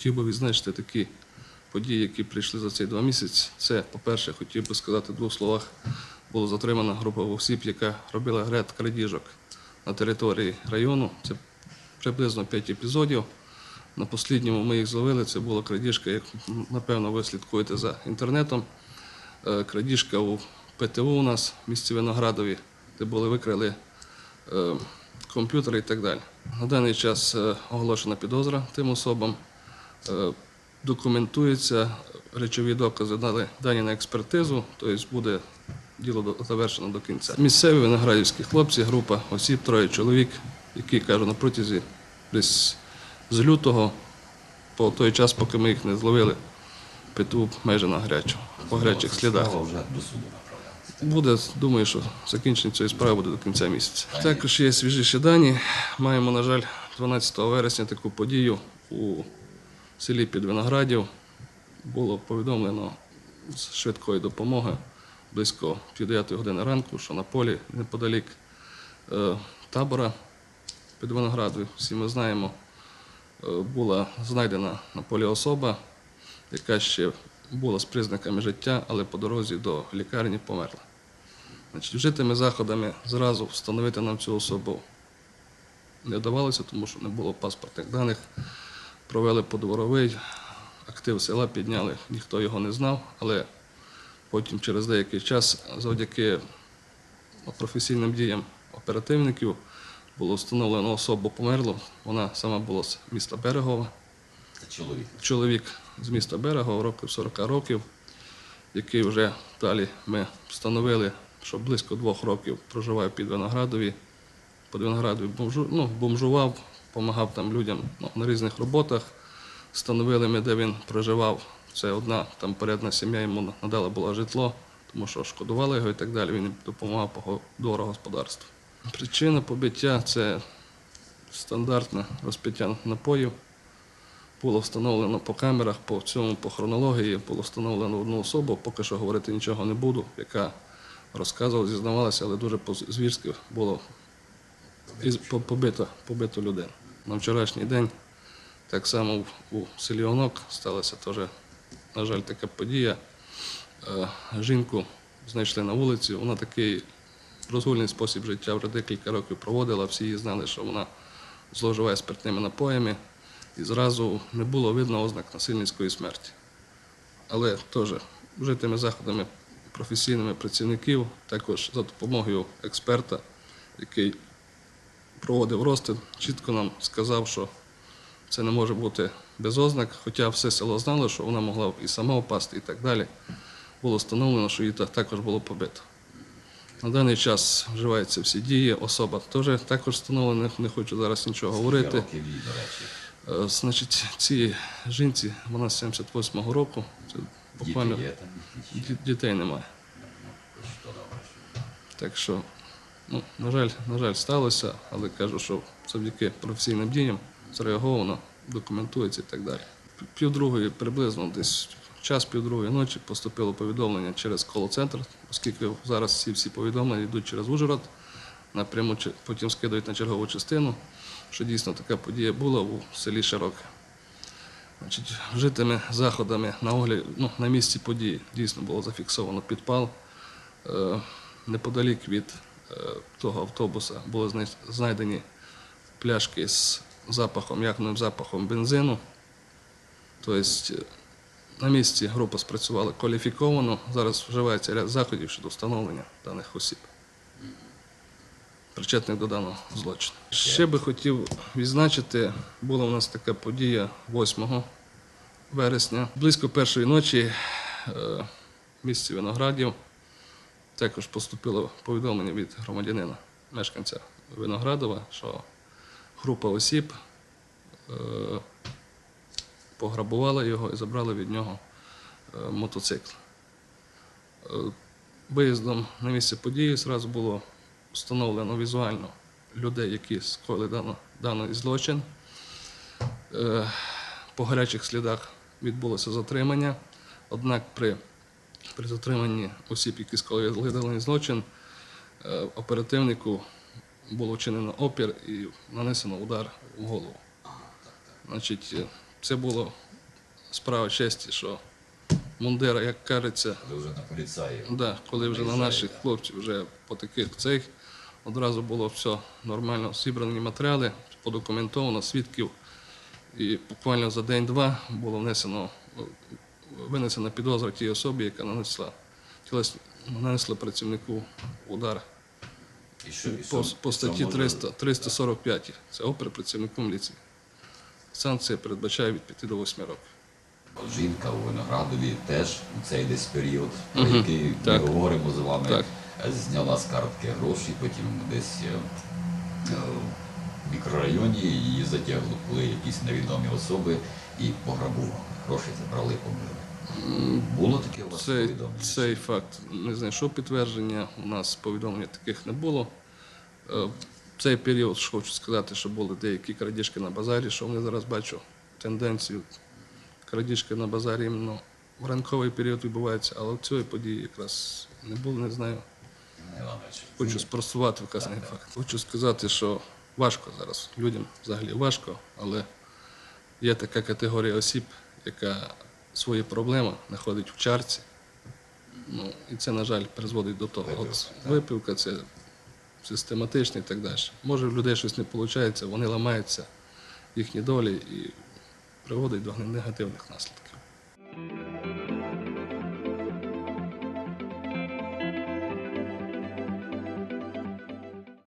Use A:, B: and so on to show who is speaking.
A: Хотів би відзначити такі події, які прийшли за ці два місяці. Це, по-перше, хотів би сказати в двох словах, була затримана група осіб, яка робила грет крадіжок на території району. Це приблизно 5 епізодів. На послідньому ми їх зловили. Це була крадіжка, як напевно ви слідкуєте за інтернетом. Е, Крадіжка у ПТУ у нас в місті Виноградові, де були викрали е, комп'ютери і так далі. На даний час е, оголошена підозра тим особам. Е, Документуються речові докази, дали дані на експертизу, тобто буде діло завершено до кінця. Місцеві виноградівські хлопці, група осіб, троє чоловік, які кажу, на протязі десь з лютого по той час, поки ми їх не зловили, ПТУ майже на гарячу, по гарячих слідах. Буде, думаю, що закінчення цієї справи буде до кінця місяця. Також є свіжіші дані. Маємо, на жаль, 12 вересня таку подію у селі Підвиноградів. Було повідомлено з швидкої допомоги близько пів 9 години ранку, що на полі неподалік е, табора під Виноградою, всі ми знаємо, е, була знайдена на полі особа, яка ще була з признаками життя, але по дорозі до лікарні померла. Значить, вжитими заходами зразу встановити нам цю особу не вдавалося, тому що не було паспортних даних. Провели подворовий, актив села підняли, ніхто його не знав, але потім через деякий час, завдяки професійним діям оперативників, було встановлено особу померлу. Вона сама була з міста Берегова
B: чоловік.
A: чоловік з міста Берегова, років 40 років, який вже далі ми встановили, що близько двох років проживає під Виноградові. Під Виноградові бомжу, ну, бомжував, допомагав там людям ну, на різних роботах. Встановили ми, де він проживав. Це одна там порядна сім'я йому надала була житло, тому що шкодували його і так далі. Він допомагав по дворогосподарству. Причина побиття це стандартне розпиття напоїв. Було встановлено по камерах, по цьому, по хронології, було встановлено одну особу, поки що говорити нічого не буду, яка розказувала, зізнавалася, але дуже по-звірськи було із- побито, побито людей. На вчорашній день так само у селі Онок сталася теж, на жаль, така подія. Е, Жінку знайшли на вулиці, вона такий розгульний спосіб життя вже декілька років проводила, всі її знали, що вона зловживає спиртними напоями, і зразу не було видно ознак насильницької смерті. Але теж вжитими заходами професійними працівників, також за допомогою експерта, який проводив розтин, чітко нам сказав, що це не може бути без ознак, хоча все село знало, що вона могла і сама впасти і так далі. Було встановлено, що її також було побито. На даний час вживаються всі дії, особа теж також встановлена, не хочу зараз нічого говорити. Е, Значить, цій жінці, вона з 78-го року, це буквально дітей немає. Так що, ну, на жаль, на жаль, сталося, але кажу, що завдяки професійним діям зреаговано, документується і так далі. Півдругої, приблизно десь час півдругої ночі поступило повідомлення через коло-центр, оскільки зараз всі всі повідомлення йдуть через Ужгород, напряму потім скидають на чергову частину, що дійсно така подія була у селі Широке. Значить, вжитими заходами на огляд, ну, на місці події дійсно було зафіксовано підпал. Е, неподалік від того автобуса були знайдені пляшки з запахом, ягним запахом бензину. Тобто е, на місці група спрацювала кваліфіковано. Зараз вживається ряд заходів щодо встановлення даних осіб, причетних до даного злочину. Ще би хотів відзначити, була у нас така подія 8 вересня. Близько першої ночі е, в місті Виноградів також поступило повідомлення від громадянина, мешканця Виноградова, що група осіб е, пограбувала його і забрала від нього е, мотоцикл. Е, Виїздом на місце події зразу було встановлено візуально людей, які скоїли даний злочин. По гарячих слідах відбулося затримання, однак при при затриманні осіб, які скоїли злочин, е, оперативнику було вчинено опір і нанесено удар в голову. Значить, е, це було справа честі, що мундира, як кажеться,
B: Ви вже на поліцаї.
A: Да, коли вже на наших хлопців вже по таких цих одразу було все нормально, зібрані матеріали, подокументовано, свідків. І буквально за день-два було внесено, е, винесена підозра тій особі, яка нанесла, нанесла працівнику удар
B: І що, і
A: по, статті 300, 345. Це опер працівнику міліції. Санкція передбачає від 5 до 8 років.
B: Жінка у Виноградові теж у цей десь період, про який
A: Так.
B: ми говоримо з вами,
A: Так.
B: зняла з картки гроші, потім десь е, е, в мікрорайоні її затягли якісь невідомі особи і пограбували. Гроші забрали, побили. Було таке у вас
A: Цей,
B: повідомлення?
A: цей факт не знайшов підтвердження. У нас повідомлень таких не було. Е, В цей період хочу сказати, що були деякі крадіжки на базарі, що вони зараз бачу тенденцію. Крадіжки на базарі іменно в ранковий період відбуваються, але цієї події якраз не було, не знаю. Хочу спростувати вказаний факт. Хочу сказати, що важко зараз. Людям взагалі важко, але є така категорія осіб, яка свої проблеми знаходить в чарці. Ну, і це, на жаль, призводить до того. От випивка це систематичне і так далі. Може, в людей щось не виходить, вони ламаються, їхні долі і приводить до негативних наслідків.